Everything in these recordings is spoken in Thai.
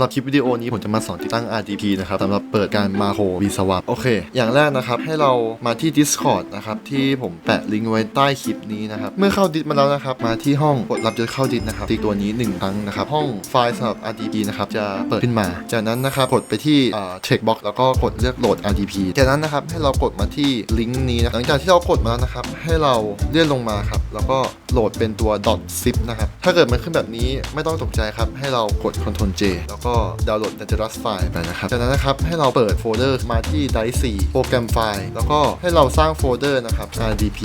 หรับคลิปวิดีโอนี้ผมจะมาสอนติดตั้ง RDP นะครับสำหรับเปิดการมาโค vSwap โอเค อย่างแรกนะครับ ให้เรามาที่ Discord นะครับ ที่ผมแปะลิงก์ไว้ใต้คลิปนี้นะครับ เมื่อเข้าดิสมาแล้วนะครับ มาที่ห้องกดรับจะเข้าดิสนะครับตีตัวนี้1ครั้งนะครับ ห้องไฟล์สำหรับ RDP นะครับ จะเปิดขึ้นมา จากนั้นนะครับ กดไปที่อ่า checkbox แล้วก็กดเลือกโหลด RDP จากนั้นนะครับ ให้เรากดมาที่ลิงก์นี้นะ หลังจากที่เรากดมาแล้วนะครับ ให้เราเลื่อนลงมาครับ แล้วก็ โหลดเป็นตัว .zip นะครับ ถ้าเกิดมันขึ้นแบบนี้ไม่ต้องตกใจครับ ให้เรากด Ctrl J แล้วก็ดาวน์โหลด Dangerous File ไปนะครับ จากนั้นนะครับให้เราเปิดโฟลเดอร์มาที่ Drive 4โปรแกรมไฟล์แล้วก็ให้เราสร้างโฟลเดอร์นะครับ RDP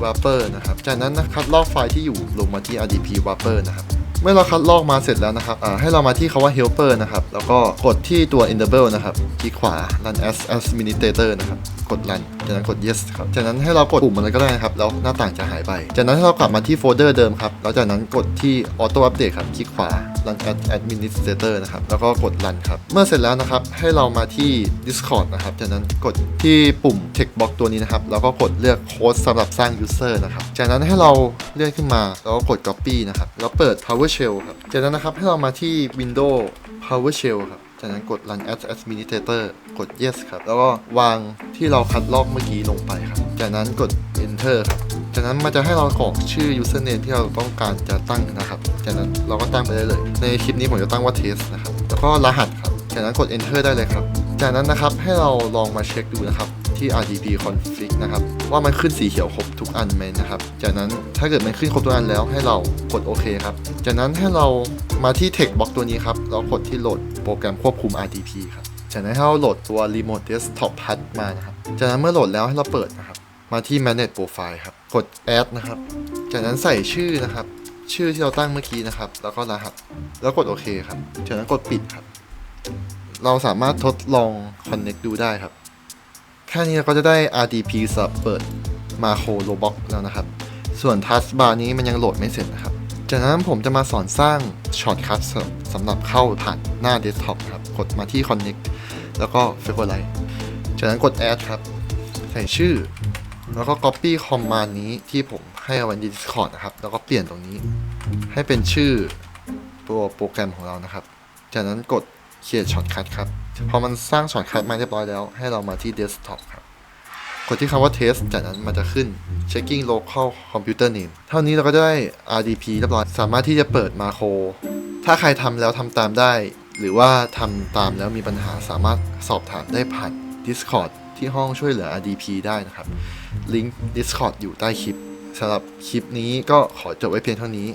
Wrapper นะครับ จากนั้นนะคัดลอกไฟล์ที่อยู่ลงมาที่ RDP Wrapper นะครับ เมื่อเราคัดลอกมาเสร็จแล้วนะครับให้เรามาที่คาว่า helper นะครับ แล้วก็กดที่ตัว enable นะครับคลิกขวา run as administrator นะครับ กด run จากนั้นกด yes ครับ จากนั้นให้เรากดปุ่มอะไรก็ได้นะครับ แล้วหน้าต่างจะหายไป จากนั้นให้เรากลับมาที่โฟลเดอร์เดิมครับ แล้วจากนั้นกดที่ auto update ครับ คลิกขวา run as administrator นะครับ แล้วก็กด run ครับ เมื่อเสร็จแล้วนะครับ ให้เรามาที่ discord นะครับ จากนั้นกดที่ปุ่ม checkbox ตัวนี้นะครับ แล้วก็กดเลือกโค้ดสำหรับสร้าง user นะครับ จากนั้นให้เราเลื่อนขึ้นมา แล้วก็กด copy นะครับ แล้วเปิด PowerShell ครับ จากนั้นนะครับให้เรามาที่ Windows PowerShell ครับ จากนั้นกด run as administrator กด yes ครับ แล้วก็วางที่เราคัดลอกเมื่อกี้ลงไปครับ จากนั้นกด enter ครับ จากนั้นมันจะให้เรากรอกชื่อ username ที่เราต้องการจะตั้งนะครับ จากนั้นเราก็ตั้งไปได้เลย ในคลิปนี้ผมจะตั้งว่า test นะครับ แล้วก็รหัสครับ จากนั้นกด enter ได้เลยครับ จากนั้นนะครับให้เราลองมาเช็คดูนะครับที่ RDP config นะครับว่ามันขึ้นสีเขียวครบทุกอันไหมนะครับ จากนั้นถ้าเกิดมันขึ้นครบทุกอันแล้วให้เรากดโอเคครับ จากนั้นให้เรามาที่ text box ตัวนี้ครับแล้วกดที่โหลดโปรแกรมควบคุม RDP ครับ จากนั้นให้เราโหลดตัว remote desktop pad มานะครับ จากนั้นเมื่อโหลดแล้วให้เราเปิดนะครับมาที่ manage profile ครับกด add นะครับ จากนั้นใส่ชื่อนะครับ ชื่อที่เราตั้งเมื่อกี้นะครับ แล้วก็รหัส แล้วกดโอเคครับ จากนั้นกดปิดครับ เราสามารถทดลอง connect ดูได้ครับ แค่นี้เราก็จะได้ RDP สำหรับเปิดมาโครโลบ็อกแล้วนะครับ ส่วน Task Bar นี้มันยังโหลดไม่เสร็จนะครับ จากนั้นผมจะมาสอนสร้างช็อตคัทสำหรับเข้าผ่านหน้าเดสก์ท็อปครับ กดมาที่ Connect แล้วก็ Favorite จากนั้นกด Add ครับ ใส่ชื่อ แล้วก็ Copy Command นี้ที่ผมให้เอาไว้ใน Discord นะครับ แล้วก็เปลี่ยนตรงนี้ ให้เป็นชื่อตัวโปรแกรมของเรานะครับ จากนั้นกด Create Shortcut ครับ พอมันสร้าง Shortcut มาเรียบร้อยแล้ว ให้เรามาที่ Desktop ครับกดที่คำว่า Test จากนั้นมันจะขึ้น Checking Local Computer Name เท่านี้เราก็ได้ RDP เรียบร้อย สามารถที่จะเปิดมาโคร ถ้าใครทำแล้วทำตามได้ หรือว่าทำตามแล้วมีปัญหาสามารถสอบถามได้ผ่าน Discord ที่ห้องช่วยเหลือ RDP ได้นะครับ ลิงก์ Discord อยู่ใต้คลิปสำหรับคลิปนี้ก็ขอจบไว้เพียงเท่านี้